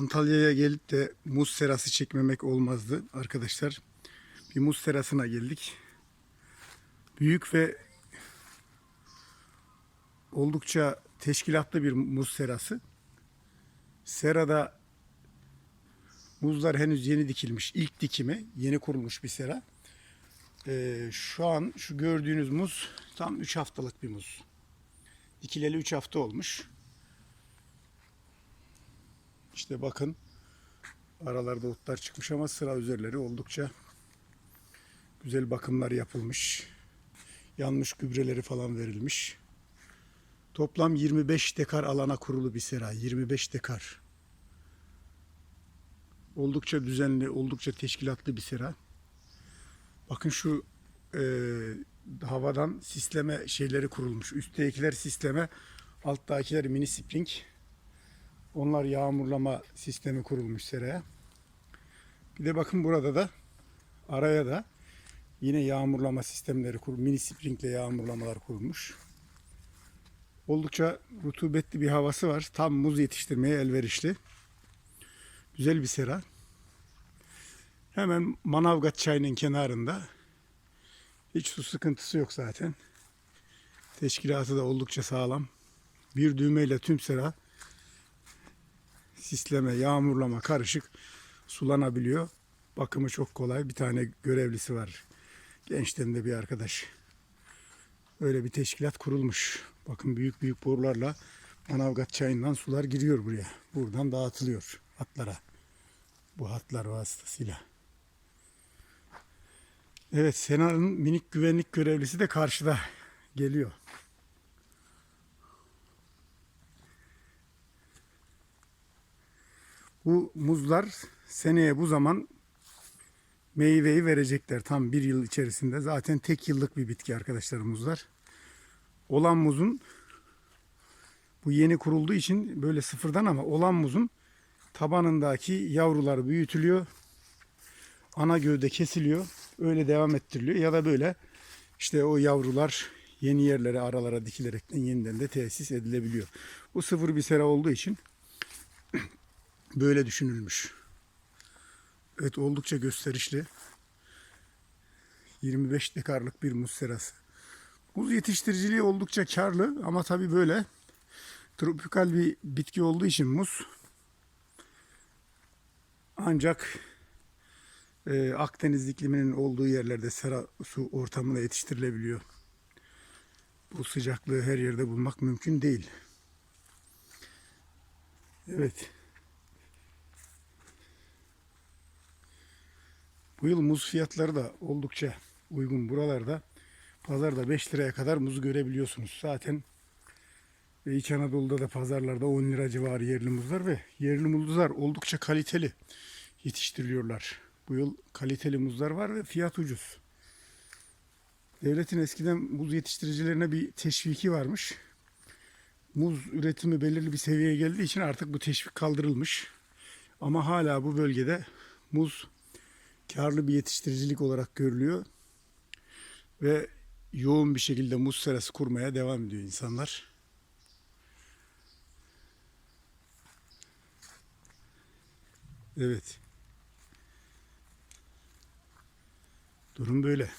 Antalya'ya gelip de muz serası çekmemek olmazdı arkadaşlar. Bir muz serasına geldik. Büyük ve oldukça teşkilatlı bir muz serası. Serada muzlar henüz yeni dikilmiş. İlk dikimi yeni kurulmuş bir sera. Ee, şu an şu gördüğünüz muz tam 3 haftalık bir muz. Dikileli 3 hafta olmuş. İşte bakın aralarda otlar çıkmış ama sıra üzerleri oldukça güzel bakımlar yapılmış. Yanmış gübreleri falan verilmiş. Toplam 25 dekar alana kurulu bir sera. 25 dekar. Oldukça düzenli, oldukça teşkilatlı bir sera. Bakın şu e, havadan sisleme şeyleri kurulmuş. Üsttekiler sisleme, alttakiler mini spring. Onlar yağmurlama sistemi kurulmuş seraya. Bir de bakın burada da araya da yine yağmurlama sistemleri kur, mini springle yağmurlamalar kurulmuş. Oldukça rutubetli bir havası var. Tam muz yetiştirmeye elverişli. Güzel bir sera. Hemen Manavgat çayının kenarında. Hiç su sıkıntısı yok zaten. Teşkilatı da oldukça sağlam. Bir düğmeyle tüm sera sisleme, yağmurlama karışık sulanabiliyor. Bakımı çok kolay. Bir tane görevlisi var. Gençten de bir arkadaş. Öyle bir teşkilat kurulmuş. Bakın büyük büyük borularla Manavgat çayından sular giriyor buraya. Buradan dağıtılıyor hatlara. Bu hatlar vasıtasıyla. Evet Sena'nın minik güvenlik görevlisi de karşıda geliyor. Bu muzlar seneye bu zaman meyveyi verecekler tam bir yıl içerisinde. Zaten tek yıllık bir bitki arkadaşlar muzlar. Olan muzun bu yeni kurulduğu için böyle sıfırdan ama olan muzun tabanındaki yavrular büyütülüyor. Ana gövde kesiliyor. Öyle devam ettiriliyor. Ya da böyle işte o yavrular yeni yerlere aralara dikilerekten yeniden de tesis edilebiliyor. Bu sıfır bir sera olduğu için böyle düşünülmüş. Evet oldukça gösterişli. 25 dekarlık bir muz serası. Muz yetiştiriciliği oldukça karlı ama tabi böyle tropikal bir bitki olduğu için muz ancak e, Akdeniz ikliminin olduğu yerlerde sera su ortamında yetiştirilebiliyor. Bu sıcaklığı her yerde bulmak mümkün değil. Evet. Bu yıl muz fiyatları da oldukça uygun buralarda. Pazarda 5 liraya kadar muz görebiliyorsunuz. Zaten e, İç Anadolu'da da pazarlarda 10 lira civarı yerli muzlar ve yerli muzlar oldukça kaliteli yetiştiriliyorlar. Bu yıl kaliteli muzlar var ve fiyat ucuz. Devletin eskiden muz yetiştiricilerine bir teşviki varmış. Muz üretimi belirli bir seviyeye geldiği için artık bu teşvik kaldırılmış. Ama hala bu bölgede muz karlı bir yetiştiricilik olarak görülüyor. Ve yoğun bir şekilde muz serası kurmaya devam ediyor insanlar. Evet. Durum böyle.